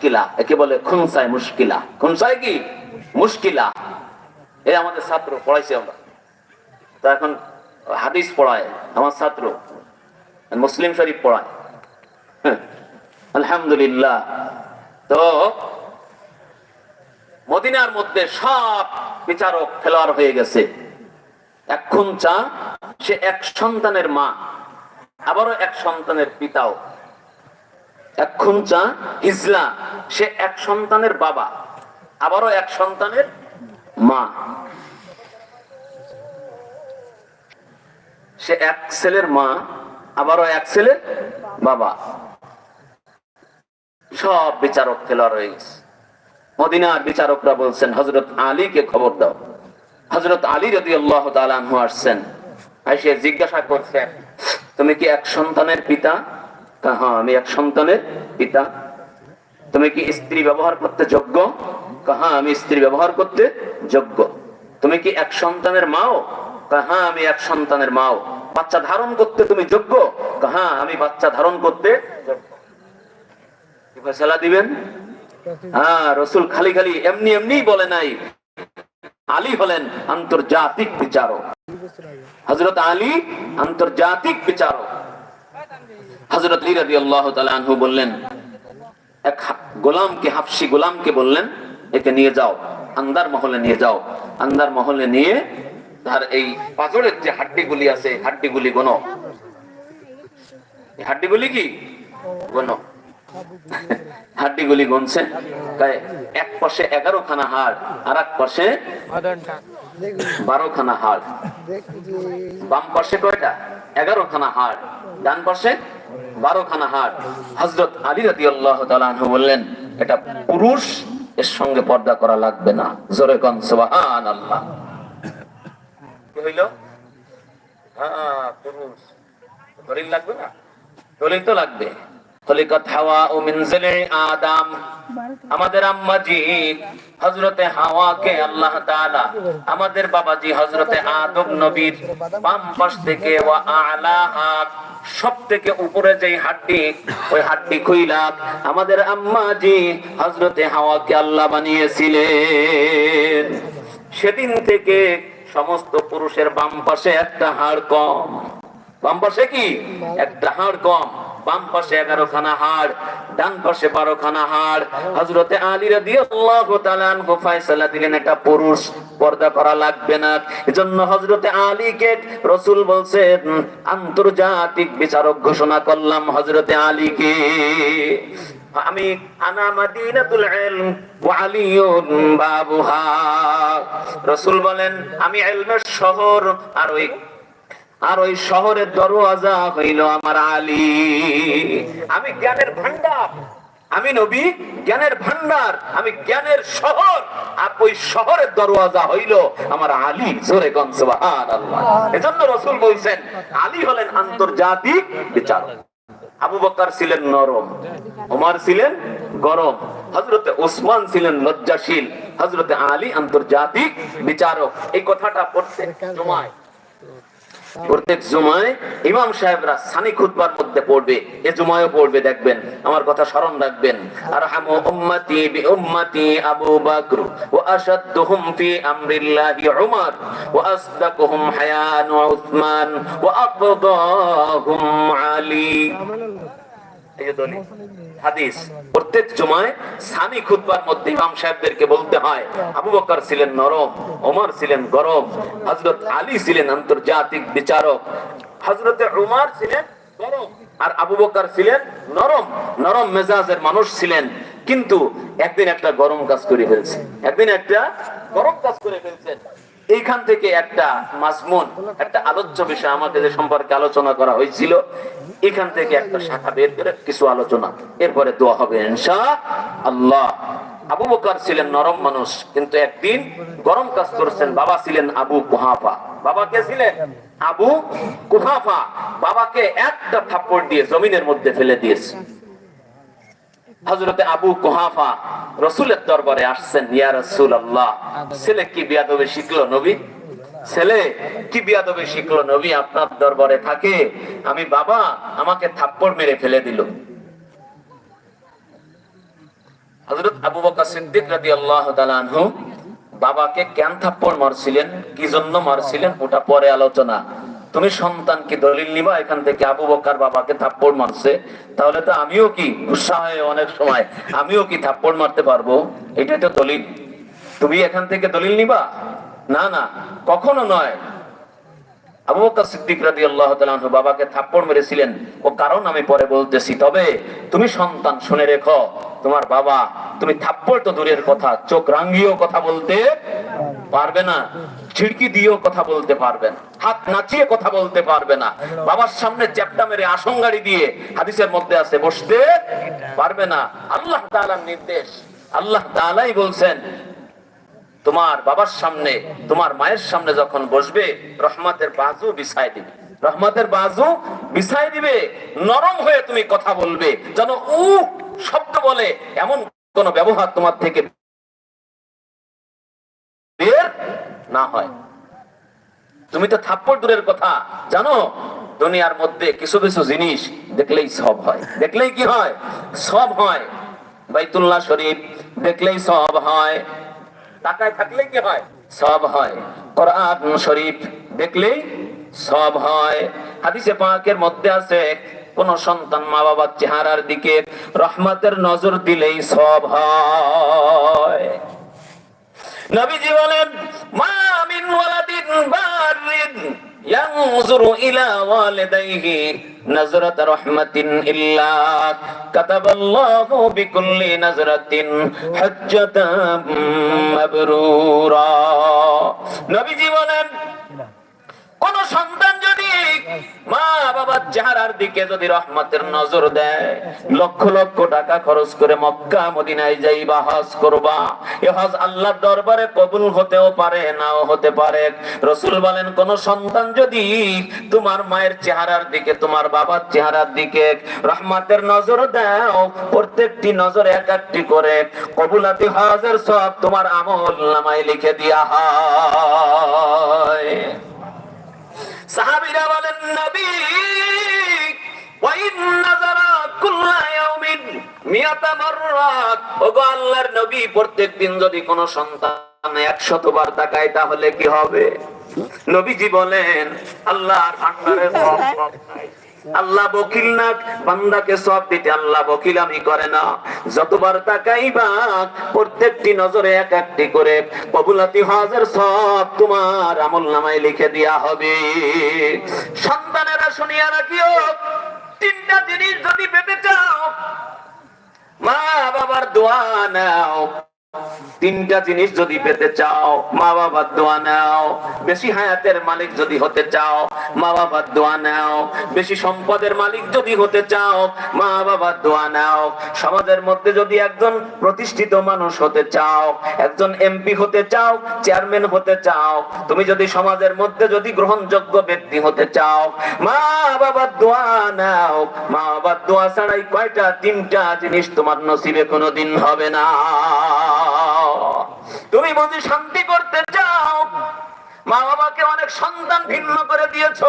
মুশকিলা একে বলে খুনসাই মুশকিলা। খুনসাই কি? মুশকিলা। এই আমাদের ছাত্র পড়াইছি আমরা। তা এখন হাদিস পড়ায় আমার ছাত্র। মুসলিম শরীফ পড়ায়। হ্যাঁ, আলহামদুলিল্লাহ। তো মদিনার মধ্যে সব বিচারক খেলোয়াড় হয়ে গেছে। এখন চা সে এক সন্তানের মা আবারও এক সন্তানের পিতাও। এখন চা হিজলা, সে এক সন্তানের বাবা, আবারও এক সন্তানের মা। সে এক ছেলের মা, আবারও এক ছেলের বাবা। সব বিচারক খেলোয়াড় হয়ে গেছে। মদিনার বিচারকরা বলছেন হজরত আলীকে খবর দাও। হজরত আলী যদি আল্লাহ তালু আসছেন। এসে জিজ্ঞাসা করছেন, তুমি কি এক সন্তানের পিতা? হ্যাঁ আমি এক সন্তানের পিতা। তুমি কি স্ত্রী ব্যবহার করতে যোগ্য? কা, হ্যাঁ আমি স্ত্রী ব্যবহার করতে যোগ্য? তুমি কি এক সন্তানের মাও? হ্যাঁ আমি এক সন্তানের মাও? বাচ্চা ধারণ করতে তুমি যোগ্য? হ্যাঁ আমি বাচ্চা ধারণ করতে ফয়সালা দিবেন? হ্যাঁ রসুল খালি খালি এমনি এমনি বলে নাই। আলী হলেন আন্তর্জাতিক বিচারক। হজরত আলী আন্তর্জাতিক বিচারক। হজরত রাজি আল্লাহ আনহু বললেন, এক গোলামকে, হাফসি গোলামকে বললেন, একে নিয়ে যাও, আন্দার মহলে নিয়ে যাও। আন্দার মহলে নিয়ে তার এই পাজরের যে হাড্ডিগুলি আছে, হাড্ডিগুলি হাড্ডিগুলি কি? হাড্ডিগুলি গুনছে এক পাশে এগারো খানা হাড় আর এক পাশে বারো খানা হাড়। বাম পাশে কয়টা? এগারো খানা হাড়, ডান পাশে বারো হাট। হজরত আলী রাতি আল্লাহ বললেন, এটা পুরুষ, এর সঙ্গে পর্দা করা লাগবে না। জোরে কন সোহান আল্লাহ কি হইল? হ্যাঁ পুরুষ। দলিল লাগবে না? দলিল তো লাগবে। আমাদের আম্মাজি হযরতে হাওয়াকে আল্লাহ আমাদের বাবাজি হযরতে আদম নবীর বাম পাশ থেকে সব থেকে উপরে যেই হাড্ডি, ওই হাড্ডি খুইলাক আমাদের আম্মাজি হযরতে হাওয়াকে আল্লাহ বানিয়েছিলেন। সেদিন থেকে সমস্ত পুরুষের বাম পাশে একটা হাড় কম। বাম পাশে কি? একটা হাড় কম। বাম পাশে এগারো খানা হাড়, ডান পাশে বারো খানা হাড়। হজরতে আলী রাদিয়াল্লাহু তাআলা দিলেন, একটা পুরুষ পর্দা করা লাগবে না। এজন্য হজরতে আলীকে রসুল বলছেন আন্তর্জাতিক বিচারক ঘোষণা করলাম হজরতে আলীকে। আমি আনা মাদিনাতুল ইলম ওয়া আলিয়ুন বাবুহা। রাসূল বলেন, আমি ইলমের শহর আর ওই আর ওই শহরের দরওয়াজা হইল আমার আলী। আমি জ্ঞানের ভান্ডার আমি নবী জ্ঞানের ভান্ডার আমি জ্ঞানের শহর। আর ওই শহরের দরওয়াজা হইল আমার আলী। জোরে এজন্য রাসূল বলছেন আলী হলেন আন্তর্জাতিক বিচারক। আবু বকর ছিলেন নরম ওমর ছিলেন গরম হজরতে ওসমান ছিলেন লজ্জাশীল হজরতে আলী আন্তর্জাতিক বিচারক। এই কথাটা পড়তে জমায়। প্রত্যেক জুমায় ইমাম সাহেবরা সানি খুতবার মধ্যে পড়বে। এ জুমায়ও পড়বে, দেখবেন। আমার কথা স্মরণ রাখবেন। আর হামু উম্মতি বি উম্মতি আবু বকর ওয়া আশাদুহুম ফি আমরিল্লাহি উমর ওয়া আসদাকুহুম হায়ান ওয়া উসমান ওয়া আফদাহুম আলী। হাদিস। প্রত্যেক জুমায় সানি খুতবার মধ্যে ইমাম সাহেবদেরকে বলতে হয় আবু বকর ছিলেন নরম ওমর ছিলেন গরম হযরত আলী ছিলেন আন্তর্জাতিক বিচারক হযরতে উমর ছিলেন গরম আর আবু বকর ছিলেন নরম নরম মেজাজের মানুষ ছিলেন। কিন্তু একদিন একটা গরম কাজ করে ফেলছে একদিন একটা গরম কাজ করে ফেলছেন। এইখান থেকে একটা মাজমুন, একটা আলোচ্য বিষয় আমাদের সম্পর্কে আলোচনা করা হয়েছিল, এখান থেকে একটা শাখা বের করে কিছু আলোচনা। এরপরে দোয়া হবে আল্লাহ। আবু বকর ছিলেন নরম মানুষ, কিন্তু একদিন গরম কাজ করেছেন, বাবা ছিলেন আবু কুহাফা। বাবা কে ছিলেন? আবু কুহাফা। বাবাকে একটা থাপ্পড় দিয়ে জমিনের মধ্যে ফেলে দিয়েছে। হজরতে আবু কুহাফা রসুলের দরবারে আসছেন, ইয়া রসুল আল্লাহ ছেলে কি বিয়াদবে শিখলো নবী? ছেলে কি বিয়াদবে শিখলো নবী? আপনার দরবারে থাকে। আমি বাবা, আমাকে থাপ্পড় মেরে ফেলে দিল। হযরত আবু বকর সিদ্দিক তাআলা আনহু বাবাকে কেন থাপ্পড় মারছিলেন? কি জন্য মারছিলেন? ওটা পরে আলোচনা। তুমি সন্তানকে দলিল নিবা, এখান থেকে আবু বকর বাবাকে থাপ্পড় মারছে। তাহলে তো আমিও কি গুসা হয়ে অনেক সময় আমিও কি থাপ্পড় মারতে পারব? এটাই তো দলিল। তুমি এখান থেকে দলিল নিবা? না না, কখনো নয়। আবু বকর সিদ্দিক তাআলা আনহু বাবাকে থাপ্পড় মেরেছিলেন। ও কারণ আমি পরে বলতেছি। তবে তুমি সন্তান শুনে রেখো তোমার বাবা, তুমি থাপ্পড় তো দূরের কথা, চোখ রাঙ্গিয়েও কথা বলতে পারবে না ছিড়কি দিয়েও কথা বলতে পারবে না, হাত নাচিয়ে কথা বলতে পারবে না, বাবার সামনে চ্যাপটা মেরে আসঙ্গারি দিয়ে হাদিসের মধ্যে আছে, বসতে পারবে না। আল্লাহ তাআলার নির্দেশ, আল্লাহ তাআলাই বলছেন, তোমার বাবার সামনে, তোমার মায়ের সামনে যখন বসবে, রহমতের বাজু বিছাই দিবে। রহমতের বাজু বিছাই দিবে, নরম হয়ে তুমি কথা বলবে, যেন উ শব্দ বলে এমন কোন ব্যবহার তোমার থেকে বের না হয়। তুমি তো থাপ্পড় দূরের কথা। জানো, দুনিয়ার মধ্যে কিছু কিছু জিনিস দেখলেই সব হয়। দেখলেই কি হয়? সব হয়। বাইতুল্লাহ শরীফ দেখলেই সব হয়। টাকায় থাকলে কি হয়? সব হয়। কোরআন শরীফ দেখলেই সব হয়। হাদিসে পাকের মধ্যে আছে কোন সন্তান মা বাবার চেহারার দিকে রহমতের নজর দিলেই সব হয় নবীজি বলেন মা মিন ওয়ালাদিন বারিন ينظر إلى والديه نظرة رحمة إلا كتب الله بكل نظرة حجة مبرورا নবীজি বলেন কোন সন্তান যদি মা বাবার চেহারার দিকে যদি রহমতের নজর দেয়, লক্ষ লক্ষ টাকা খরচ করে মক্কা, মদিনায় যাইবা, হজ করবা। এ হজ আল্লাহর দরবারে কবুল হতেও পারে, নাও হতে পারে। রসুল বলেন, কোন সন্তান যদি তোমার মায়ের চেহারার দিকে, তোমার বাবার চেহারার দিকে রহমতের নজর দাও, প্রত্যেকটি নজর এক একটি করে কবুলাতি হজের সব তোমার আমল নামায় লিখে দিয়া হয়। সাহাবীরা বলেন নবী ওয়াইন নাযারা কুল্লা ইয়াউমিন মিয়াতা মাররাত ওগো আল্লাহর নবী প্রত্যেকদিন যদি কোনো সন্তান 100 বার তাকায় তাহলে কি হবে? নবীজি বলেন আল্লাহর ভান্ডারে সব সব নাই। আল্লাহ বকিল না, বান্দাকে সব দিতে আল্লাহ বকিল আমি করে না। যতবার তাকাইবা, প্রত্যেকটি নজরে এক একটি করে কবুলাতি হাজার সব তোমার আমল নামায় লিখে দেয়া হবে। সন্তানেরা শুনিয়া রাখিও, তিনটা জিনিস যদি পেতে চাও মা বাবার দোয়া নাও তিনটা জিনিস যদি পেতে চাও মা বাবার দোয়া নাও। বেশি হায়াতের মালিক যদি হতে চাও মা বাবার দোয়া নাও। বেশি সম্পদের মালিক যদি হতে চাও মা বাবার দোয়া নাও। সমাজের মধ্যে যদি একজন প্রতিষ্ঠিত মানুষ হতে চাও, একজন এমপি হতে চাও, চেয়ারম্যান হতে চাও, তুমি যদি সমাজের মধ্যে যদি গ্রহণযোগ্য ব্যক্তি হতে চাও মা বাবার দোয়া নাও। মা বাবার দোয়া ছাড়াই কয়টা, তিনটা জিনিস তোমার নসিবে কোনোদিন হবে না। তুমি বুঝি শান্তি করতে চাও? মা বাবাকে অনেক সন্তান ভিন্ন করে দিয়েছ।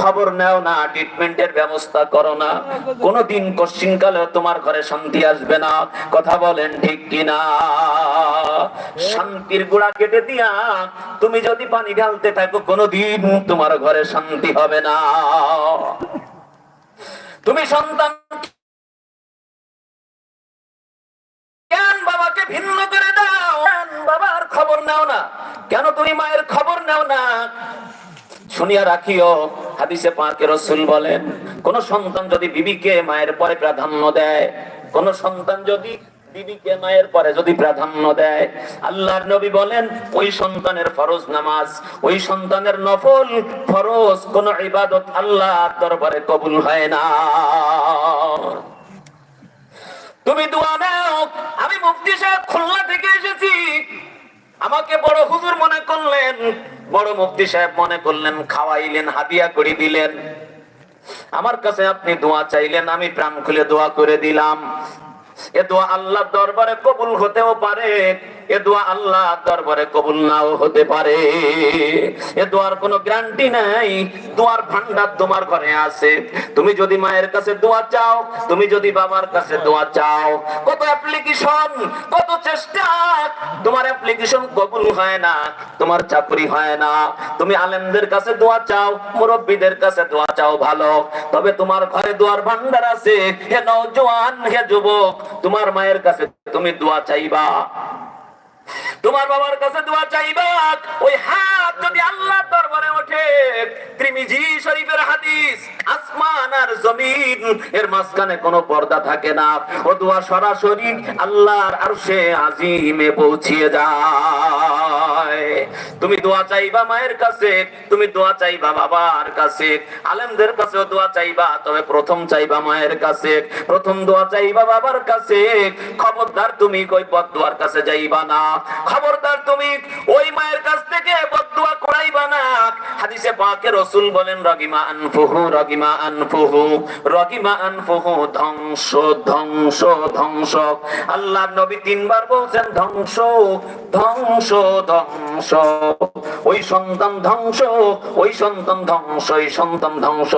খবর নেও না ট্রিটমেন্টের ব্যবস্থা করো না। কোনদিন কশ্চিন কালে তোমার ঘরে শান্তি আসবে না। কথা বলেন ঠিক কিনা? শান্তির গুড়া কেটে দিয়া তুমি যদি পানি ঢালতে থাকো, কোনদিন তোমার ঘরে শান্তি হবে না। তুমি সন্তান বাবাকে ভিন্ন করে দাও। বাবার খবর নাও না। কেন তুমি মায়ের খবর নাও না? শুনিয়া রাখিও, হাদিসে পাকে রসুল বলেন, কোন সন্তান যদি বিবিকে মায়ের পরে প্রাধান্য দেয়, কোন সন্তান যদি বিবিকে মায়ের পরে যদি প্রাধান্য দেয়, আল্লাহর নবী বলেন, ওই সন্তানের ফরজ নামাজ, ওই সন্তানের নফল ফরজ, কোন ইবাদত আল্লাহর দরবারে কবুল হয় না। তুমি দোয়া নাও মুফতি খুলনা থেকে এসেছি, আমাকে বড় হুজুর মনে করলেন, বড় মুফতি সাহেব মনে করলেন, খাওয়াইলেন, হাদিয়া করে দিলেন। আমার কাছে আপনি দোয়া চাইলেন, আমি প্রাণ খুলে দোয়া করে দিলাম। এ দোয়া আল্লাহ দরবারে কবুল হতেও পারে। এ দোয়া আল্লাহ দরবারে কবুল নাও হতে পারে। এ দোয়ার কোনো গ্যারান্টি নাই। দোয়ার ভান্ডার তোমার ঘরে আছে। তুমি যদি মায়ের কাছে দোয়া চাও, তুমি যদি বাবার কাছে দোয়া চাও, কত অ্যাপ্লিকেশন কত চেষ্টা, তোমার অ্যাপ্লিকেশন কবুল হয় না, তোমার চাকরি হয় না। তুমি আলেমদের কাছে দোয়া চাও, মুরব্বীদের কাছে দোয়া চাও ভালো। তবে তোমার ঘরে দোয়ার ভান্ডার আছে। হে নওজোয়ান, হে যুবক, তোমার মায়ের কাছে তুমি দোয়া চাইবা। তোমার বাবার কাছে দোয়া চাইবা? ওই হাত যদি আল্লাহ দরবারে ওঠে, ত্রিমিজি শরীফের হাদিস, আসমান আর জমিন, এর মাঝখানে কোনো পর্দা থাকে না। ও দোয়া সরাসরি আল্লাহর আরশে আজিমে পৌঁছিয়ে যায় তুমি দোয়া চাইবা মায়ের কাছে, তুমি দোয়া চাইবা বাবার কাছে। আলেমদের কাছেও দোয়া চাইবা, তবে প্রথম চাইবা মায়ের কাছে। প্রথম দোয়া চাইবা বাবার কাছে। খবরদার তুমি কই পথ দোয়ার কাছে যাইবা না। খবরদার তুমি ওই মায়ের কাছ হাদিসে পাকে রসুল বলেন, রগিমা আনফুহু রগিমা আনফুহু রগিমা আনফুহু, ধ্বংস ধ্বংস ধ্বংস। আল্লাহ নবী তিনবার বলছেন, ধ্বংস ধ্বংস ধ্বংস। ওই সন্তান ধ্বংস, ওই সন্তান ধ্বংস, ওই সন্তান ধ্বংস।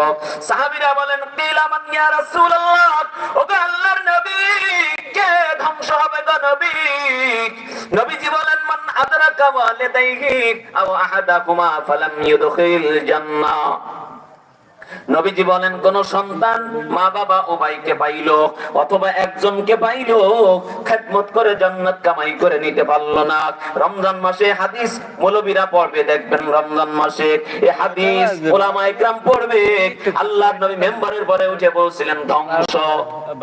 সাহাবীরা বলেন কিলামান ইয়া রাসূলুল্লাহ? ওগো আল্লাহর নবী, কে ধ্বংস হবে গো নবী? নবীজি বলেন মান আদরাকা ওয়ালিদাইহি আও আহাদাকুমা ফালাম ইউদখিল জান্নাহ নবীজি বলেন কোন সন্তান মা বাবা উভয়কে পাইলো অথবা একজনকে পাইলো খেদমত করে জান্নাত কামাই করে নিতে পারল না। রমজান মাসে হাদিস মৌলবীরা পড়বে দেখবেন রমজান মাসে এই হাদিস ওলামা ইকরাম পড়বে। আল্লাহর নবী মেম্বারের পরে উঠে বলছিলেন ধ্বংস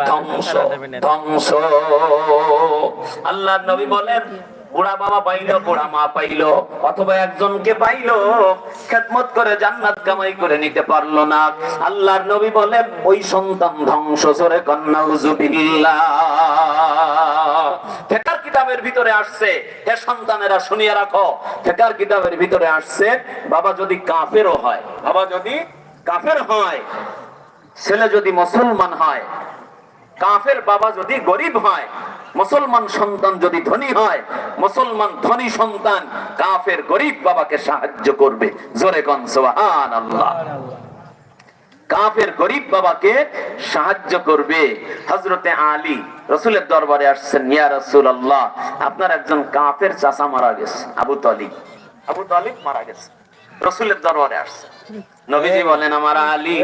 ধ্বংস ধ্বংস। আল্লাহর নবী বলেন বুড়া বাবা পাইলো, বুড়া মা পাইলো, অথবা একজনকে পাইলো, খেদমত করে জান্নাত কামাই করে নিতে পারল না। আল্লাহর নবী বলেন, ওই সন্তান ধ্বংস সরে কন্যা রাখো। কিতাবের ভিতরে আসছে, বাবা যদি কাফেরও হয়, বাবা যদি কাফের হয়, ছেলে যদি মুসলমান হয় কাফের বাবা যদি গরিব হয়, মুসলমান সন্তান যদি ধনী হয়, মুসলমান ধনী সন্তান কাফের গরিব বাবাকে সাহায্য করবে। জোরে কন সুবহান আল্লাহ কাফের গরিব বাবাকে সাহায্য করবে। হজরতে আলী রসুলের দরবারে আসছেন, ইয়া রসুল আল্লাহ আপনার একজন কাফের চাচা মারা গেছে, আবু তালিব। আবু তালিব মারা গেছে। রসুলের দরবারে আসছে নবীজি বলেন, আমার আলী